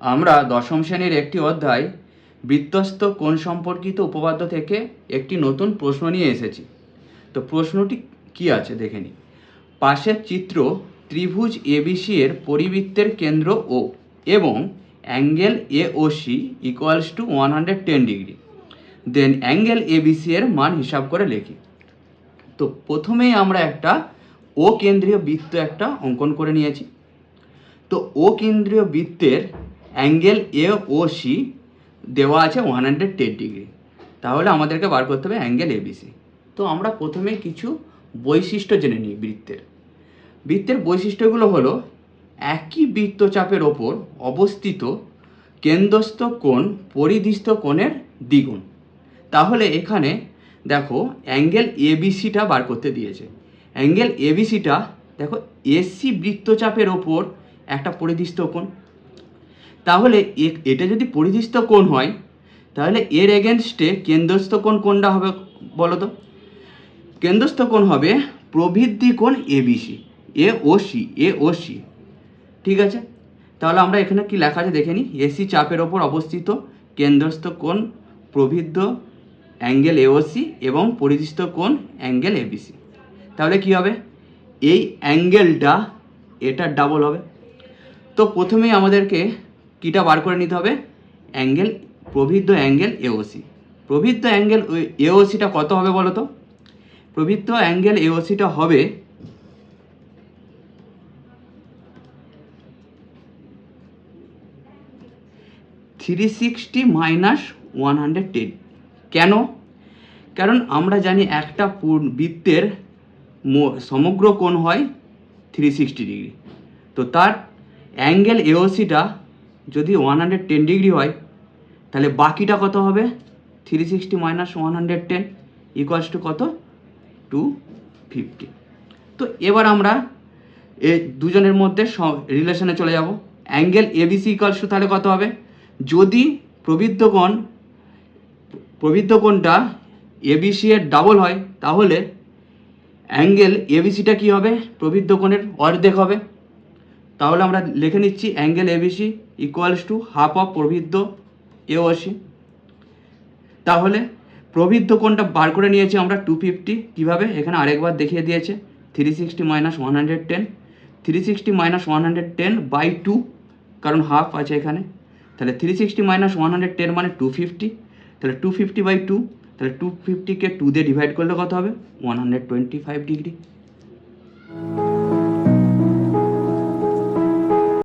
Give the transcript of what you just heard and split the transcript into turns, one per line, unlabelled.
আমরা দশম শ্রেণির একটি অধ্যায় বৃত্তস্থ কোণ সম্পর্কিত উপপাদ্য থেকে একটি নতুন প্রশ্ন নিয়ে এসেছি। তো প্রশ্নটি কি আছে দেখে নিই। পাশের চিত্র ত্রিভুজ এবিসি এর পরিবৃত্তের কেন্দ্র ও এবং angle A O C equals to one hundred ten degree then angle ABC এর মান হিসাব করে লিখি। তো প্রথমেই আমরা একটা ও কেন্দ্রীয় বৃত্ত একটা অঙ্কন করে নিয়েছি। তো ও কেন্দ্রীয় বৃত্তের অ্যাঙ্গেল এ ও সি দেওয়া আছে ওয়ান হান্ড্রেড টেন ডিগ্রি তাহলে আমাদেরকে বার করতে হবে অ্যাঙ্গেল এবিসি তো আমরা প্রথমে কিছু বৈশিষ্ট্য জেনে নিই বৃত্তের। বৃত্তের বৈশিষ্ট্যগুলো হলো একই বৃত্তচাপের ওপর অবস্থিত কেন্দ্রস্থ কোণ পরিধিস্থ কোণের দ্বিগুণ। তাহলে এখানে দেখো অ্যাঙ্গেল এবিসিটা বার করতে দিয়েছে। অ্যাঙ্গেল এবিসিটা দেখো এসি বৃত্তচাপের ওপর একটা পরিধিস্থ কোণ। তাহলে এটা যদি পরিধিস্থ কোণ হয়, তাহলে এর এগেনস্টে কেন্দ্রস্থ কোণ কোনটা হবে বলো তো কেন্দ্রস্থ কোণ হবে প্রবৃদ্ধি কোণ ABC A O C, A O C. ঠিক আছে? তাহলে আমরা এখানে কি লেখা আছে দেখে নিই এসি চাপের ওপর অবস্থিত কেন্দ্রস্থ কোণ প্রবৃদ্ধ অ্যাঙ্গেল এওসি এবং পরিধিস্থ কোণ অ্যাঙ্গেল এবিসি তাহলে কি হবে? এই অ্যাঙ্গেলটা এটা ডাবল হবে। তো প্রথমেই আমাদেরকে কিটা বার করে নিতে হবে? অ্যাঙ্গেল প্রবৃদ্ধ অ্যাঙ্গেল এওসি প্রবৃদ্ধ অ্যাঙ্গেল এওসিটা কত হবে বলো তো? প্রবৃদ্ধ অ্যাঙ্গেল এওসিটা হবে three sixty minus one hundred ten কেন? কারণ আমরা জানি একটা বৃত্তের সমগ্র কোণ হয় থ্রি সিক্সটি ডিগ্রি তো তার অ্যাঙ্গেল এওসিটা যদি ওয়ান হান্ড্রেড টেন ডিগ্রি হয়, তাহলে বাকিটা কত হবে? Three sixty minus one hundred ten equals to কত? টু ফিফটি তো এবার আমরা এ দুজনের মধ্যে রিলেশনে চলে যাব। অ্যাঙ্গেল এবিসি ইকুয়ালস টু তাহলে কত হবে? যদি প্রবৃদ্ধ কোণ প্রবৃদ্ধ কোণটা এবিসি এর ডাবল হয়, তাহলে অ্যাঙ্গেল এবিসিটা কী হবে? প্রবৃদ্ধ কোণের অর্ধেক হবে। তাহলে আমরা লিখে নিচ্ছি angle ABC equals to half of প্রবৃদ্ধ AOC তাহলে প্রবৃদ্ধ কোণটা বার করে নিয়েছি আমরা টু ফিফটি কীভাবে? এখানে আরেকবার দেখিয়ে দিয়েছে। Three sixty minus one hundred ten three sixty minus one hundred ten by two কারণ হাফ আছে এখানে। তাহলে three sixty minus one hundred ten মানে টু ফিফটি তাহলে টু ফিফটি বাই টু তাহলে টু ফিফটিকে টু দিয়ে ডিভাইড করলে কত হবে? One hundred twenty five degree